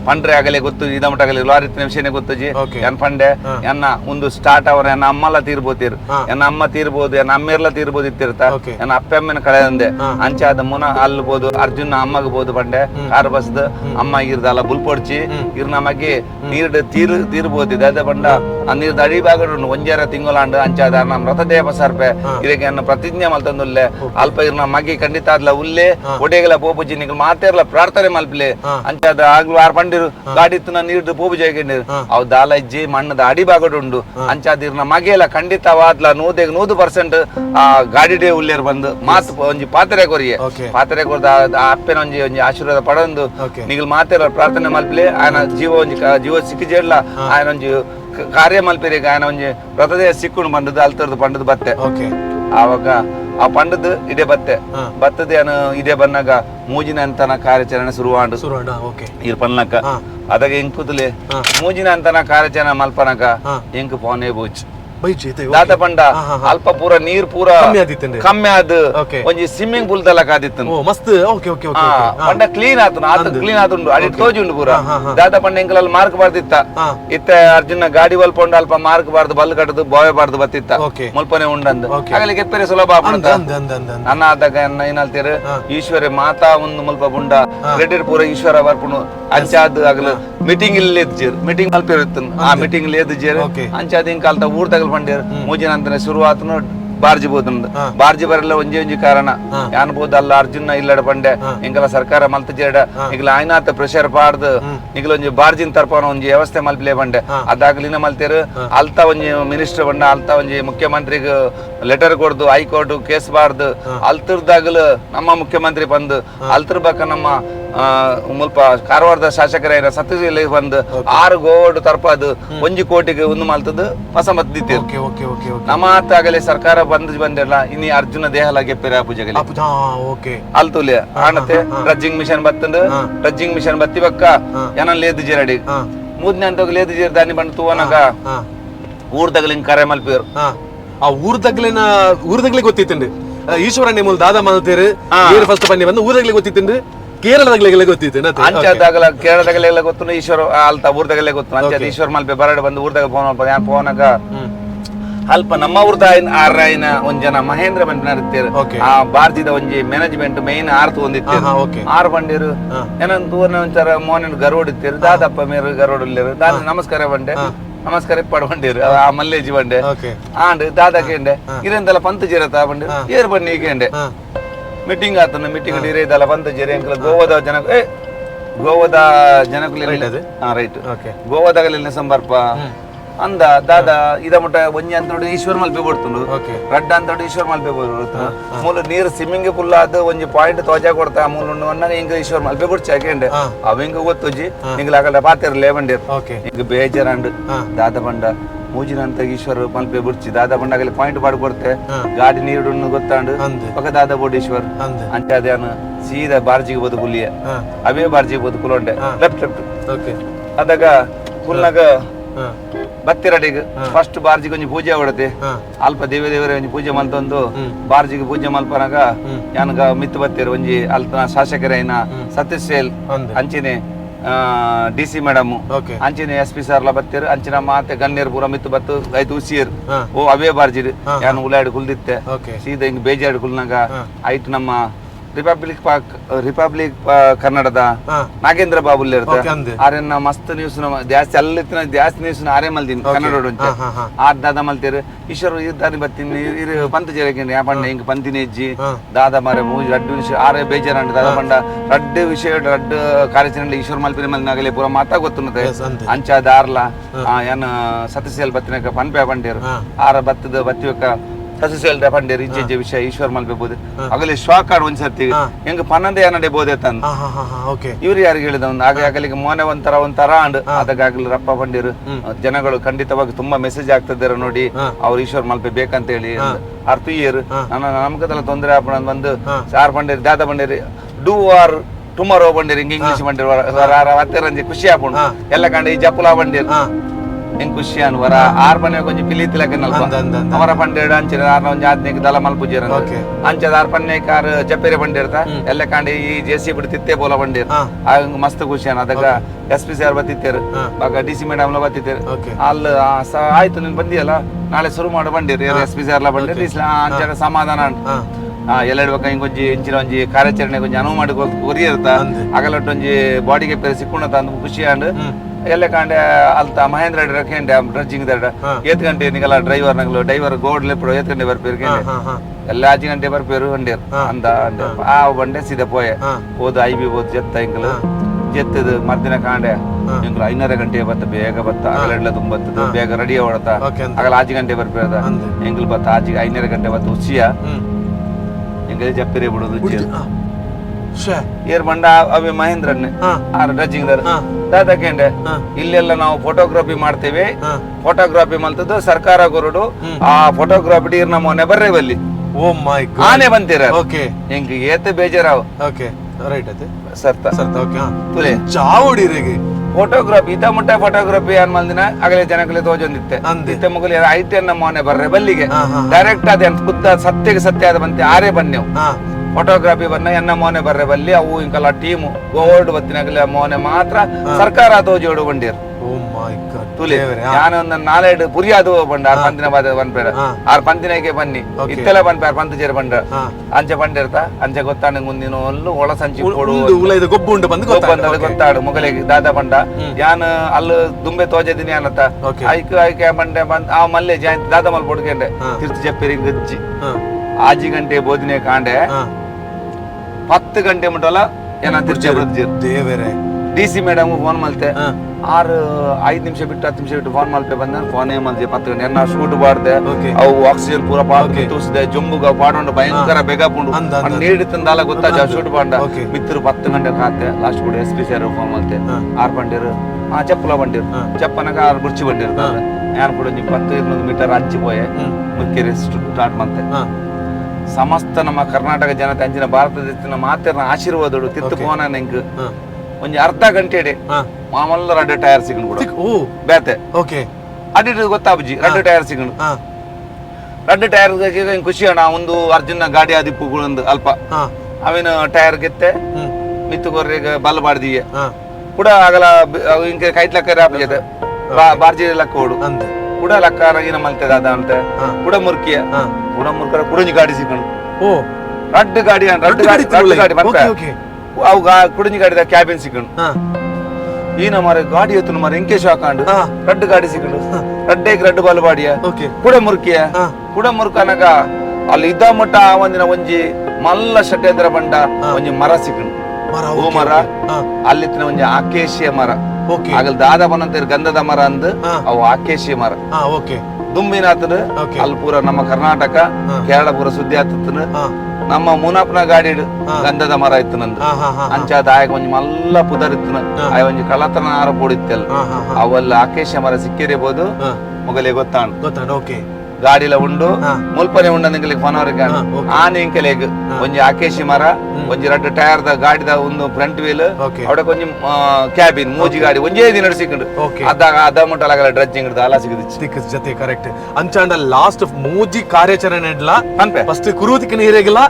ಪಂಡ್ರೆ ಆಗಲೇ ಗೊತ್ತು ಇದಮಟಗಲಿ ಲಾರಿ ಇತ್ತಿನ ವಿಷಯನೇ ಗೊತ್ತುಜಿ. ಎನ್ ಪಂಡೆ. ಎನ್ನ ಒಂದು ಸ್ಟಾರ್ಟ್ ಅವರ ಎನ್ನ ಅಮ್ಮಲ್ಲ ತೀರ್ಬೋತಿರು. ಎನ್ನ ಅಮ್ಮ ತೀರ್ಬೋದು ಎನ್ನ ಅಮ್ಮೆರ್ಲ ತೀರ್ಬೋದು ಇತ್ತಿರ್ತ. ಎನ್ನ ಅಪ್ಪಮ್ಮನ ಕಳೆದಂದೆ ಅಂಚೆ ಅಂಚಾದ ಮುನ ಅಲ್ಲಿ ಬೋದು ಅರ್ಜುನ್ ಅಮ್ಮಗ್ ಬೋದು ಪಂಡೆ. ಕಾರ್ ಬಸ್ದು ಅಮ್ಮ ಇರ್ದಲ್ಲ ಬುಲ್ಪೊಡ್ಚಿ ಪೊಡ್ಚಿ. ಇರ್ ನಮಗೆ ನೀರು ತೀರ್ ತೀರ್ಬೋದು ಅದೇ ಪಂಡ ಆ ನೀರ್ದ ಅಡಿ ಭಾಗ ಒಂಜಾರ ತಿಂಗಳಾಂಡು ಅಂಚಾದ ನಮ್ಮ ರಥದೇವ ಸರ್ಪೆ. ಹಾ. ಇದಕ್ಕೆ ಪ್ರತಿಜ್ಞೆ ಮಲ್ತಂದುಲ್ಲೆ. ಅಲ್ಪ ಅಲ್ಪ ನಮ್ಮ ಮಗಿ ಖಂಡಿತ ಅದ್ಲ ಉಲ್ಲೆ. ಒಡೆಗಲ ಪೋಪುಜಿ ನಿಗಳು ಮಾತೇರ್ಲ ಪ್ರಾರ್ಥನೆ ಮಲ್ಪಲೆ. ಅಂಚಾದ ಆಗ್ಲು ಆರ್ ಪಂಡಿರು ಗಾಡಿತ್ತು ನಾನು ನೀರ್ದು ಪೂಜೆ ಹಾಕೊಂಡಿರು ಅವು ದಾಲಜ್ಜಿ ಮಣ್ಣದ ಅಡಿಭಾಗಡುಂಡು ಅಂಚಾದಿರ್ನ ಖಂಡಿತ ವಾದ್ಲ ನೂದೆಗ್ ನೂದು ಪರ್ಸೆಂಟ್ ಆ ಗಾಡಿಡೇ ಉಲ್ಲೆರ್ ಬಂದು ಮಾತು ಒಂಜಿ ಪಾತ್ರೆ ಕೊರಿಯೆ. ಪಾತ್ರೆ ಕೊರ್ದ ಅಪ್ಪೆನ ಒಂಜಿ ಒಂಜಿ ಆಶೀರ್ವಾದ ಪಡೆದು ನಿಗಲ್ ಮಾತೆಲ್ಲ ಪ್ರಾರ್ಥನೆ ಮಲ್ಪಲೆ. ಆಯ್ನ ಜೀವ ಒಂಜಿ ಜೀವ ಸಿಕ್ಕಿ ಜೇಡ್ಲ ಒಂಜಿ ಕಾರ್ಯ ಮಲ್ಪಿರಿಗೆ ಆಯ್ನ ಒಂಜಿ ವ್ರತದೇಹ ಸಿಕ್ಕುಂಡು ಬಂದದ್ದು ಅಲ್ತರ್ದು ಬಂದದ್ದು ಬತ್ತೆ. ಆವಾಗ ಆ ಪಂಡದ ಇದೆ ಬತ್ತೆ. ಬತ್ತದ ಏನು ಇದೆ ಬನ್ನಾಗ ಮೂಜಿನ ಅಂತನ ಕಾರ್ಯಾಚರಣೆ ಶುರುವಾಂಡು. ಇರ್ ಪನ್ನಕ ಅದಾಗ ಹೆಂಗ್ ಕೂತಲೆ? ಮೂಜಿನ ಅಂತನ ಕಾರ್ಯಾಚರಣೆ ಮಲ್ಪನಕ ಹೆಂಗ್ ಪೋನೆ ಬೂಚ್. ದಾದ ಪಂಡ. ಅಲ್ಪ ಪೂರ ನೀರ್ ಪೂರ ಕಮ್ಮಿ ಆದ್ ಓಕೆ ಒಂಜಿ ಸ್ವಿಮ್ಮಿಂಗ್ ಪೂಲ್ ತಲಕ ಆದಿತ್ತು ಮಸ್ತ್ ಓಕೆ ಓಕೆ ಓಕೆ ಪಂಡ ಕ್ಲೀನ್ ಆತನ ಆತ ಕ್ಲೀನ್ ಆತುಂಡು ಅಡಿ ತೋಜಿ ಉಂಡು ಪೂರ. ದಾದ ಪಂಡ ಎಂಕಲಲ್ಲಿ ಮಾರ್ಕ್ ಬಾರ್ದಿತ್ತ. ಇತ್ತ ಅರ್ಜುನ ಗಾಡಿ ಬಲ್ಪೊಂಡು ಅಲ್ಪ ಮಾರ್ಕ್ ಬಾರ್ದು ಬಲ್ ಕಟ್ಟದು ಬೋವೆ ಬಾರ್ದು ಬತ್ತಿತ್ತ. ಮುಲ್ಪನೆ ಉಂಡಂದು. ಆಗಲಿ ಕೆಪ್ಪರೆ ಸುಲಭ. ನನ್ನ ಆದಾಗ ಏನಲ್ತೀರ. ಈಶ್ವರ ಮಾತಾ ಒಂದು ಮುಲ್ಪ ಬುಂಡ. ರೆಡ್ಡಿರ್ ಪೂರ ಈಶ್ವರ ಬರ್ಪುಣು ಅಂಚಾದ್ ಆಗಲು. ಮೀಟಿಂಗ್ ಇಲ್ಲಿ ಜೀರ್ ಮೀಟಿಂಗ್ ಮಲ್ಪಿರುತ್ತ ಆ ಮೀಟಿಂಗ್ ಎದ್ಜೇರ್ Okay. ಅಂಚಾದ ಹಿಂಗ್ ಕಾಲ್ತ ಊರ್ ತಗಲ್ ಬಂದಿರ್. ಮೂಜಿನ ಅಂತಾನೆ ಶುರುವಾತನು ಬಾರ್ಜಿ ಬೋದಂದು. ಬಾರ್ಜಿ ಬರಲ್ಲ ಒಂಜಿ ಒಂಜಿ ಕಾರಣ. ಯಾನ್ ಬೋದ್ ಅಲ್ಲ ಅರ್ಜುನ ಇಲ್ಲಡ ಬಂಡೆ. ಇಂಕಲ ಸರ್ಕಾರ ಮಲ್ತ ಜೇಡ. ಈಗಲ ಆಯ್ನಾತ ಪ್ರೆಷರ್ ಪಾಡ್ದು. ಈಗಲ ಒಂಜಿ ಬಾರ್ಜಿನ್ ತರ್ಪನ ಒಂಜಿ ವ್ಯವಸ್ಥೆ ಮಲ್ಪಲೇ ಬಂಡೆ. ಅದಾಗ್ಲಿನ ಮಲ್ತೇರು ಅಲ್ತ ಒಂಜಿ ಮಿನಿಸ್ಟರ್ ಬಂಡ ಅಲ್ತ ಒಂಜಿ ಮುಖ್ಯಮಂತ್ರಿಗ್ ಲೆಟರ್ ಕೊಡ್ದು ಹೈಕೋರ್ಟ್ ಕೇಸ್ ಬಾರ್ದು. ಅಲ್ತರ್ದಾಗಲು ನಮ್ಮ ಮುಖ್ಯಮಂತ್ರಿ ಬಂದು. ಅಲ್ತಿರ್ಬೇಕ ನಮ್ಮ ಮುಲ್ಪ ಕಾರವಾರದ ಶಾಸಕರ ಸತ್ಯಜಿಲ್ಲ ಬಂದು ಆರು ಗೋಡು ತರ್ಪದು ಒಂಜಿ ಕೋಟಿಗೆ ಒಂದು ಮಲ್ತದ್ದು ಹೊಸ ಓಕೆ ಓಕೆ ನಮ್ಮ ಆಗಲೇ ಸರ್ಕಾರ ಬಂದ್ ಬಂದಿರಲ್ಲ ಇನ್ನಿ ಅರ್ಜುನ ದೇಹಲ ಗೆಪ್ಪೆರ ಪೂಜೆಗೆ ಅಲ್ತುಲ್ಯ ಆಣತೆ ಡ್ರಜ್ಜಿಂಗ್ ಮಿಷನ್ ಬತ್ತಂದು ಡ್ರಜ್ಜಿಂಗ್ ಮಿಷನ್ ಬತ್ತಿ ಬಕ್ಕ ಏನ ಲೇದು ಜೀರಡಿ. ಹಾ. ಮೂದ್ನೆ ಅಂತ ಲೇದು ಜಿರ ದಾನಿ ಬಂದು ತೂವನಾಗ ಊರ್ ಹಿಂಗ್ ಕರೆ ಮಲ್ಪಿರು ಹಾ. ಆ ಊರ್ದಗ್ಲಿನ ಊರ್ದಗ್ಲಿ ಗೊತ್ತಿತ್ತಂಡು. ಈಶ್ವರ ನಿಮ್ಮಲ್ ದಾದಾ. ನೀರು ಫಸ್ಟ್ ಪನ್ನಿ ಬಂದು ಊರ್ದಗ್ಲಿ ಗೊತ್ತಿತ್ತಂಡು. ಕೇರಳದಾಗ್ಲಿಗೆಲ್ಲ ಗೊತ್ತಿತ್ತು ಅಂಚದಾಗಲ ಕೇರಳದಾಗಲೆಲ್ಲ ಗೊತ್ತು ಈಶ್ವರ ಅಲ್ತ ಊರ್ದಾಗಲೇ ಗೊತ್ತು. ಅಂಚದ ಈಶ್ವರ ಮಲ್ಪೆ ಬರಡೆ ಬಂದು ಊರ್ದಾಗ ಫೋನ್ ಮಾಡ್ಬೋದು. ಯಾನ್ ಫೋನಾಗ ಅಲ್ಪ ನಮ್ಮ ಊರ್ದ ಆರ್ರಾಯಿನ ಒಂದ್ ಜನ ಮಹೇಂದ್ರ ನಡೀತೀರು ಆ ಭಾರತದ ಒಂಜಿ ಮ್ಯಾನೇಜ್ಮೆಂಟ್ ಮೈನ್ ಆರ್ತು ಒಂದಿತ್ತು ಆರ್ ಬಂಡಿರು. ಏನಂತ ಒಂಚರ ಮೋನಿನ ಗರೋಡಿತ್ತೀರು ದಾದಪ್ಪ ಮೇರು ಗರೋಡಿಲ್ಲೇರು ದಾದ ನಮಸ್ಕಾರ ಬಂಡೆ. ನಮಸ್ಕಾರ ಇಪ್ಪಡ್ ಬಂಡಿರು. ಆ ಮಲ್ಲೇಜಿ ಬಂಡೆ. ಆಂಡ್ ದಾದ ಕೇಂಡೆ. ಇರೆಂದಲ್ಲ ಪಂತ ಜೀರತ ಬಂಡೆ. ಏರ್ ಬನ್ನಿ ಕೇಂಡೆ ಮೀಟಿಂಗ್ ಆತನ ಮೀಟಿಂಗ್ ಇರೇ ಇದೆಲ್ಲ ಬಂದ ಜೇರಿ ಅಂಕಲ್ ಗೋವಾದ ಜನ ಏ ಗೋವಾದ ಜನಕುಲಿ ಅದು? ಹಾ ರೈಟ್. ಓಕೆ ಗೋವಾದಾಗಲಿನ ಸಂಪರ್ಪ? ಅಂದ ದಾದ ಇದ ಮಟ್ಟ ಒಂಜಿ ಅಂತ ನೋಡಿ ಈಶ್ವರ ಮಲ್ಪೆ ಬಿಡ್ತುಂಡು ಓಕೆ ರಡ್ಡ ಅಂತ ನೋಡಿ ಈಶ್ವರ ಮಲ್ಪೆ ಬಿಡ್ತು ಮೂಲ ನೀರು ಸ್ವಿಮ್ಮಿಂಗ್ ಪೂಲ್ ಆದ ಒಂಜಿ ಪಾಯಿಂಟ್ ತೋಜಾ ಕೊಡ್ತಾ ಮೂಲ ಅನ್ನಾಗ ಹಿಂಗ ಈಶ್ವರ ಮಲ್ಪೆ ಬಿಡ್ಚಿ ಹಾಕೆಂಡೆ. ಅವ ಹಿಂಗ ಗೊತ್ತುಜಿ ಹಿಂಗ್ಲ ಆಗಲ್ಲ ಪಾತಿರ್ಲೇ ಬಂದಿರ್ ಓಕೆ ಹಿಂಗ ಬೇಜಾರಂಡ್. ದಾದ ಬಂಡ ಮೂಜಿನಂತ ಈಶ್ವರ ಮಲ್ಪೆ ಬುರ್ಚಿ ದಾದ ಬಂಡಾಗಲಿ ಪಾಯಿಂಟ್ ಪಾಡ್ ಕೊಡ್ತೆ. ಗಾಡಿ ನೀರು ಗೊತ್ತಾಂಡು. ಪಕ್ಕ ದಾದ ಬೋಡೇಶ್ವರ್. ಅಂಟೆ ಅದೇ ಅದೇನು ಸೀದಾ ಬಾರ್ಜಿಗೆ ಬದು ಹುಲಿಯ ಅವೇ ಬಾರ್ಜಿಗೆ ಬದು ಕುಲೊಂಡೆ. ಲೆಫ್ಟ್ ಲೆಫ್ಟ್ ಅದಾಗ ಕುಲ್ನಾಗ ಬತ್ತಿರಡಿಗೆ ಫಸ್ಟ್ ಬಾರ್ಜಿಗೆ ಒಂಜಿ ಪೂಜೆ ಹೊಡತೆ ಅಲ್ಪ ದೇವ ದೇವರ ಒಂಜಿ ಪೂಜೆ ಮಲ್ತೊಂದು. ಬಾರ್ಜಿಗೆ ಪೂಜೆ ಮಲ್ಪನಾಗ ಹ್ಮ್. ಮಿತ್ ಮಿತ್ತು ಬತ್ತಿರ ಒಂಜಿ ಅಲ್ತನ ಶಾಸಕರೈನ ಸತೀಶ್ ಸೇಲ್ ಅಂಚಿನೆ ಡಿ ಸಿ ಮೇಡಮ್. ಅಂಚಿನ ಎಸ್ ಪಿ ಸರ್ಲ ಬತ್ತಿರ್ ಅಂಚಿನ ಮಾತೆ ಗಣ್ಯರ್ ಪುರ ಮಿತ್ತು ಬತ್ತು ಐದು ಉಸಿಯರ್. ಓ ಅವೇ ಬಾರ್ಜಿರ್. ಯಾನು ಉಲಾಡಿ ಕುಲ್ದಿತ್ತೆ ಸೀದಾ ಹಿಂಗ್ ಬೇಜಾಡ್ ಕುಲ್ನಾಗ ಐಟ್ ಆಯ್ತು ನಮ್ಮ ರಿಪಬ್ಲಿಕ್ ಪಾಕ್ ರಿಪಬ್ಲಿಕ್ ಕನ್ನಡದ ನಾಗೇಂದ್ರ ಬಾಬು ಇರ್ತಾರೆ ಆರೆನ್ನ ಮಸ್ತ್ ನ್ಯೂಸ್ ಜಾಸ್ತಿ ಅಲ್ಲಿತ್ತಿನ ಜಾಸ್ತಿ ನ್ಯೂಸ್ ಆರೇ ಮಲ್ದಿನಿ ಕನ್ನಡ ಉಂಟು ಆರ್ ದಾದ ಮಲ್ತೀರು ಈಶ್ವರ ಇದ್ದಾನೆ ಬತ್ತೀನಿ ಇರು ಪಂತ ಜರಕಿಂಡಿ ಯಾಪಣ್ಣ ಹಿಂಗ್ ಪಂತಿನಿ ಹೆಜ್ಜಿ ದಾದಾ ಮಾರೆ ಮೂಜಿ ರಡ್ಡು ವಿಷಯ ಆರೇ ಬೇಜಾರ ದಾದ ಪಂಡ. ರಡ್ಡು ವಿಷಯ ರಡ್ ಕಾರ್ಯಾಚರಣೆ ಈಶ್ವರ ಮಲ್ಪಿನ ಮಲ್ ನಗಲೆ ಪೂರ ಮಾತಾ ಅಂದು. ಅಂಚ ದಾರ್ಲ ಏನ್ ಸತಸಿಯಲ್ ಬತ್ತಿನ ಪನ್ಪೆ ಪಂಡೇರು ಆರ ಬತ್ತದ ಬತ್ತಿವಕ್ಕ ಪಂಡೇರು ಇಜ್ಜೆ ಇಜ್ಜೆ ವಿಷಯ ಈಶ್ವರ್ ಮಲ್ಪೆ ಬೋದೆ ಆಗಲೇ ಶ್ವಾ ಕಾರ್ಡ್ ಒಂದ್ಸರ್ತಿ ಹಾ. ಹೆಂಗ್ ಪನ್ನಂದೆ ಯಾನಡೆ ಬೋದೆ ತಂದು ಓಕೆ ಇವ್ರು ಯಾರಿಗೆ ಹೇಳಿದ ಒಂದು ಆಗ ಆಗಲಿಗೆ ಮೋನೆ ಒಂಥರ ಒಂಥರ ಅಂಡ್ ಅದಕ್ಕಾಗಲಿ ರಪ್ಪ ಬಂದಿರು ಜನಗಳು ಖಂಡಿತವಾಗಿ ತುಂಬಾ ಮೆಸೇಜ್ ಆಗ್ತಿದ್ದಾರೆ ನೋಡಿ. ಅವ್ರು ಈಶ್ವರ್ ಮಲ್ಪೆ ಬೇಕಂತ ಹೇಳಿ ಅರ್ಥ ಇಯರ್. ನನ್ನ ನಮಗದೆಲ್ಲ ತೊಂದರೆ ಆಪಣ ಬಂದು. ಸಾರ್ ಬಂದಿರಿ ದಾದ ಬಂದಿರಿ ಡೂ ಆರ್ ಟುಮಾರೋ ಬಂದಿರಿ ಹಿಂಗೆ ಇಂಗ್ಲಿಷ್ ರ ರತ ರಂಜಿ ಖುಷಿ ಆಪಣ ಎಲ್ಲ ಕಂಡ ಈ ಜಪ್ಪಲ ಬಂದಿರಿ ಹೆಂಗ್ ಖುಷಿ ಅನ್ವರ? ಆರ್ ಮನೆ ಕೊಂಚ ಪಿಲಿತಿಲಕನಲ್ಪ ಅಂದ ಅಂದ ಅವರ ಪಂಡೇಡು ಅಂಚಿನ ಆರ್ನ ಒಂಜಿ ಆದ್ನೇಕ ದಲ ಮಲ್ಪುಜೀರ ಅಂಚದ ಆರ್ ಪನ್ನೆ ಕಾರ್ ಜಪ್ಪೇರೆ ಬಂದಿರ್ತ ಎಲ್ಲ ಕಾಂಡಿ ಈ ಜೆಸಿ ಬಿಡ್ ತಿತ್ತೆ ಬೋಲ ಬಂದಿರ್ ಆ ಮಸ್ತ್ ಖುಷಿ ಅನ್ನ ಅದಕ್ಕ ಎಸ್ ಪಿ ಸಾರ್ ಬತ್ತಿತ್ತೇರು. ಬಾಗ ಡಿ ಸಿ ಮೇಡಮ್ ಬತ್ತಿತ್ತೇರು. ಓಕೆ. ಅಲ್ಲಿ ಆ, ಆಯ್ತು ನೀನ್ ಬಂದಿಯಲ್ಲ? ನಾಳೆ ಶುರು ಮಾಡು ಬಂದಿರಿ ಎಸ್ ಪಿ ಸಾರ್ಲ ಲ ಇಸ್ಲ ಅಂಚದ ಸಮಾಧಾನ ಉಂಟು. ಆ ಎಲ್ಲ ಬೇಕಾ ಹಿಂಗೊಂಜಿ ಇಂಚಿನ ಒಂಜಿ ಕಾರ್ಯಾಚರಣೆ ಕೊಂಚ ಅನುವು ಮಾಡಿ ಗುರಿ ಇರ್ತ. ಒಂಜಿ ಬಾಡಿಗೆ ಪೇರೆ ಸಿಕ್ಕೊಂಡ ಅಂದ್ ಖುಷಿ ಅಂಡ್ ಹ್ಮ್ ಕಾಂಡೆ ಅಲ್ತ ಮಹೇಂದ್ರ ರಖೇಂಡೆ ಡ್ರಜ್ಜಿಂಗ್ ದಡ. ಏತ್ ಗಂಟೆ ನಿಗಲ ಡ್ರೈವರ್ ನಗಲು ಡ್ರೈವರ್ ಗೋಡ್ ಲೆಪ್ಪಡು ಏತ್ ಗಂಟೆ ಬರ್ಪೇರು ಎಲ್ಲ ಆಜಿ ಗಂಟೆ ಬರ್ಪೇರು ಅಂಡೇರು. ಅಂದ ಆ ಬಂಡೆ ಸೀದಾ ಪೋಯೆ. ಓದು ಐಬಿ ಐ ಬಿ ಹೋದ್ ಜೆತ್ತ ಇಂಕಲು ಜೆತ್ತದು ಮರ್ದಿನ ಕಾಂಡೆ. ಹಾ. ಇಂಕಲು ಐನೂರ ಗಂಟೆ ಬತ್ತ ಬೇಗ ಬತ್ತ ಅಗಲೆಡ್ಲ ತುಂಬತ್ತದು. ಬೇಗ ರೆಡಿ ಹೊಡತ. ಅಗಲ ಆಜಿ ಗಂಟೆ ಬರ್ಪೇರದ ಎಂಕಲ್ ಬತ್ತ ಆಜಿ ಐನೂರ ಗಂಟೆ ಬತ್ತ ಉಸಿಯ ಎಂಕಲ್ ಜಪ್ಪಿರಿ ಬಿಡುದು ಏರ್ ಬಂಡ ಅವೇ ಮಹೇಂದ್ರನ್ನೇ ಆರ್ ಡ್ರಜ್ಜಿಂಗ್ ದರ್. ಹಾ. ಇಲ್ಲೆಲ್ಲ ನಾವು ಫೋಟೋಗ್ರಫಿ ಮಾಡ್ತೇವೆ. ಫೋಟೋಗ್ರಫಿ ಮಲ್ತದ್ದು ಸರ್ಕಾರ ಗುರುಡು. ಆ ಫೋಟೋಗ್ರಫಿ ನಮ್ಮ ಮನೆ ಬರ್ರಿ ಬಲ್ಲಿ. ಓ ಮೈ ಆನೆ ಬಂತೀರ? ಓಕೆ. ಹೆಂಗ್ ಏತ ಬೇಜಾರಾವ್. ಓಕೆ. ರೈಟ್ ಅದೇ ಸರ್ತ. ಸರ್ತ ಓಕೆ ತುಲೆ. ಚಾವುಡಿರಿಗೆ ಫೋಟೋಗ್ರಫಿ ಇತ ಮುಟ್ಟ ಫೋಟೋಗ್ರಫಿ ಅನ್ ಮಂದಿನ? ಆಗಲೇ ಜನಗಳಿಗೆ ತೋಜೊಂದಿತ್ತೆ. ಇತ್ತ ಮುಗಲಿ ಐತೆ ನಮ್ಮ ಮನೆ ಬರ್ರೆ ಬಲ್ಲಿಗೆ. ಡೈರೆಕ್ಟ್ ಅದೇ ಸತ್ಯಕ್ಕೆ ಸತ್ಯಗೆ ಸತ್ಯ ಆದ ಬಂತೆ ಆರೇ ಬನ್ನೆವು ಹಾ. ಫೋಟೋಗ್ರಫಿ ಬನ್ನ ಎನ್ನ ಮೋನೆ ಬರ್ರೆ ಬಲ್ಲಿ ಅವು ಇಂಕಲ್ಲ ಟೀಮ್ ಗೋಲ್ಡ್ ಬತ್ತಿನಾಗಲಿ ಮೋನೆ ಮಾತ್ರ ಸರ್ಕಾರ ತೋಜೋಡು ಮೈ ಗಾಡ್ ತೂಲೆ ಒಂದು ನಾಲೆಡ್ ಪುರಿ ಅದು ಬಂಡ ಆರ್ ಪಂತಿನ ಬಾದ ಬಂದ್ಬೇಡ. ಆರ್ ಪಂತಿನಕ್ಕೆ ಬನ್ನಿ. ಇತ್ತೆಲ್ಲ ಬಂದ್ ಆರ್ ಪಂತ ಜೇರ್ ಬಂಡ. ಅಂಚೆ ಬಂಡಿರ್ತ ಅಂಚೆ ಗೊತ್ತಾಂಡ ಮುಂದಿನ ಒಲ್ಲು ಒಳ ಸಂಚಿ ಕೊಡು ಗೊಬ್ಬು ಉಂಡು ಬಂದು. ಗೊತ್ತಾಡು. ಮೊಗಲಿಗೆ ದಾದ ಬಂಡ. ಯಾನ್ ಅಲ್ಲಿ ದುಂಬೆ ತೋಜದಿನಿ ಅನ್ನತ್ತ. ಐಕ್ ಐಕೆ ಬಂಡೆ ಬಂದ್ ಆ ಮಲ್ಲೆ ಜಾಯ್ ದಾದ ಮಲ್ ಪೊಡ್ಕೊಂಡೆ ತಿರ್ತು ಜಪ್ಪಿರಿ ಗಜ್ಜಿ. ಆಜಿ ಗಂಟೆ ಬೋಧನೆ ಕಾಂಡೆ. ಹತ್ತು ಗಂಟೆ ಮುಟ್ಟಲ್ಲ ದೇವರೇ. ಡಿ ಸಿ ಮೇಡಮ್ ಫೋನ್ ಮಾಡ್ತೆ. ಆರು ಐದು ನಿಮಿಷ ಬಿಟ್ಟು ಹತ್ತು ನಿಮಿಷ ಬಿಟ್ಟು ಫೋನ್ ಮಾಡ್ತೆ ಬಂದ. ಫೋನ್ ಮಲ್ತೆ ಪತ್ತು ಗಂಟೆ. ಎನ್ನ ಶೂಟ್ ಮಾಡ್ದೆ. ಅವು ಆಕ್ಸಿಜನ್ ಪೂರ Okay. ತೂಸಿದೆ ಜಂಬುಗ ಪಾಡೊಂಡು ಭಯಂಕರ ಬೇಗ ಪುಂಡು. ನೀಡಿ ತಂದಾಲ ಗೊತ್ತಾ. ಶೂಟ್ ಮಾಡ ಬಿತ್ತರು ಹತ್ತು ಪತ್ತು ಗಂಟೆ ಕಾತೆ ಲಾಸ್ಟ್ ಕೂಡ ಎಸ್ ಪಿ ಸರ್ ಫೋನ್ ಮಾಡ್ತೆ. ಆರು ಬಂಡಿರು ಆ ಚಪ್ಪಲ ಬಂಡಿರು. ಚಪ್ಪನಕ ಚೆಪ್ಪನಗ ಆರು ಬುರ್ಚಿ ಬಂಡಿರು. ಯಾನ್ ಕೂಡ ಒಂಜಿ ಪತ್ತು ಇನ್ನೊಂದು ಮೀಟರ್ ಹಂಚಿ ಹೋಯೆ. ಮುಖ್ಯ ಸ್ಟಾರ್ಟ್ ಮಾಡ್ತೆ. ಸಮಸ್ತ ನಮ್ಮ ಕರ್ನಾಟಕ ಜನತೆ ಅಂಚಿನ ಭಾರತ ದೇಶದ ಮಾತೆರ್ನ ಆಶೀರ್ವಾದಗಳು ತಿತ್ತು. ಪೋನ ನೆಂಕ್. ಒಂಜಿ ಅರ್ಧ ಗಂಟೆ ಹಾ. ಮಾಮಲ್ಲ ರಡ್ಡು ಟೈರ್ ಸಿಗಣ್ ಕೂಡ. ಬೇತೆ. ಓಕೆ ಅಡಿಟ್ ಗೊತ್ತಾಬುಜಿ ರಡ್ಡು ಟೈರ್ ಹಾ. ರಡ್ಡು ಟೈರ್ ಖುಷಿ ಅಣ್ಣ? ಒಂದು ಅರ್ಜುನ ಗಾಡಿ ಆದಿಪ್ಪುಗಳೊಂದು ಅಲ್ಪ. ಅವಿನ ಟೈರ್ ಗೆತ್ತೆ? ಮಿತ್ತು ಕೊರ್ರೆಗ ಬಲ್ ಬಾಡ್ದಿಯೆ ಹಾ. ಕೂಡ ಆಗಲ ಇಂಕ ಕೈತ್ ಲೆಕ್ಕ ಬಾರ್ಜಿ ಲೆಕ್ಕ ಓಡು ಕೂಡ ಲೆಕ್ಕ ರಗಿನ ಮಲ್ತೆ ದಾದ ಅಂತ. ಕೂಡ ಮುರ್ಕಿಯ. ಮುರ್ಕರ ಕುಡಂಜಿ ಗಾಡಿ ಸಿಕ್ಕಣ ಓ. ರಡ್ಡು ಗಾಡಿ ರಡ್ಡ ರಡ್ಡು ಗಾಡಿ ರಡ್ಡು ಗಾಡಿ ಅವು ಗಾಡಿ ಗಾಡಿದ ಕ್ಯಾಬಿನ್ ಸಿಕ್ಕಣ ಹಾ. ಈನ ಮರ ಗಾಡಿ ಎತ್ತು ಮರ ಇಂಕೇಶ್ ಹಾಕೊಂಡು. ರಡ್ಡು ಗಾಡಿ ಸಿಕ್ಕಣ ರಡ್ಡೇಗ್ ರಡ್ಡು ಬಲ್ ಬಾಡಿಯ ಓಕೆ. ಕೂಡ ಮುರ್ಕಿಯ ಕೂಡ ಮುರ್ಕನಗ ಅಲ್ಲಿ ಇದ್ದ ಮಟ್ಟ ಒಂದಿನ ಒಂಜಿ ಮಲ್ಲ ಷಡ್ಯಂದ್ರ ಬಂಡ. ಒಂಜಿ ಮರ ಸಿಕ್ಕಣ ಓಕೆ ಮರ. ಅಲ್ಲಿತ್ತಿನ ಒಂಜಿ ಆಕೇಶಿಯ ಮರ. ಓಕೆ. ಆಗಲ್ ದಾದ ಬಂದಂತ ಗಂಧದ ಮರ ಅಂದ್. ಅವು ಆಕೇಶಿಯ ಮರ. ಹಾ ಓಕೆ. ಅಲ್ಲಿ ಪೂರ ನಮ್ಮ ಕರ್ನಾಟಕ. ಕೇರಳ ಪೂರ ಸುದ್ದಿ ಆತನ ನಮ್ಮ ಮುನಾಪ್ನ ಗಾಡಿ. ಗಂಧದ ಮರ ಇತ್ತು ನಂದು. ಅಂಚಾದ ಆಯ್ಕೆ ಒಂಜಿ ಮಲ್ಲ ಪುದರ್ ಇತ್ತನ ಹಾ. ಆಯ ಒಂಜಿ ಕಳ್ಳತನ ಆರ ಪೋಡಿತ್ತಲ್ಲ ಅವೆಲ್ಲ ಆಕೇಶ ಮರ ಸಿಕ್ಕಿರಬಹುದು ಮೊಗಲೇ ಮೊಗಲೆ ಗೊತ್ತಾಣ. ಗೊತ್ತಾಣ ಓಕೆ ಗಾಡಿಲ ಉಂಡು ಮುಲ್ಪನೆ ಉಂಡ ಫನವರ್ ಫೋನ್ ಅವ್ರಿಗೆ ಹಾ, ಓಕೆ. ಆನೆ ಇಂಕಲೆಗ್ ಹಾ. ಒಂಜಿ ಆಕೇಶಿ ಮರ. ಒಂಜಿ ರಡ್ಡು ಟೈರ್ ದ ಗಾಡಿದ ಒಂದು ಫ್ರಂಟ್ ವೀಲ್ ಓಕೆ ಅವಡ ಕೊಂಚ ಕ್ಯಾಬಿನ್ ಮೂಜಿ ಗಾಡಿ ಒಂಜೇ ದಿನ ಸಿಕ್ಕುಂಡು. ಅದ ಅದ ಮುಟ್ಟಲಾಗಲ್ಲ ಡ್ರಜ್ಜಿಂಗ್ ಅಲ ಸಿಗದು ಜೊತೆ ಕರೆಕ್ಟ್ ಅಂಚಾಂಡ ಲಾಸ್ಟ್ ಮೂಜಿ ಕಾರ್ಯಾಚರಣೆ ಇಡ್ಲ ಅನ್ಪೆ ಫಸ್ಟ್ ಕುರುತಿಕ ನೀರಿಗಿಲ್ಲ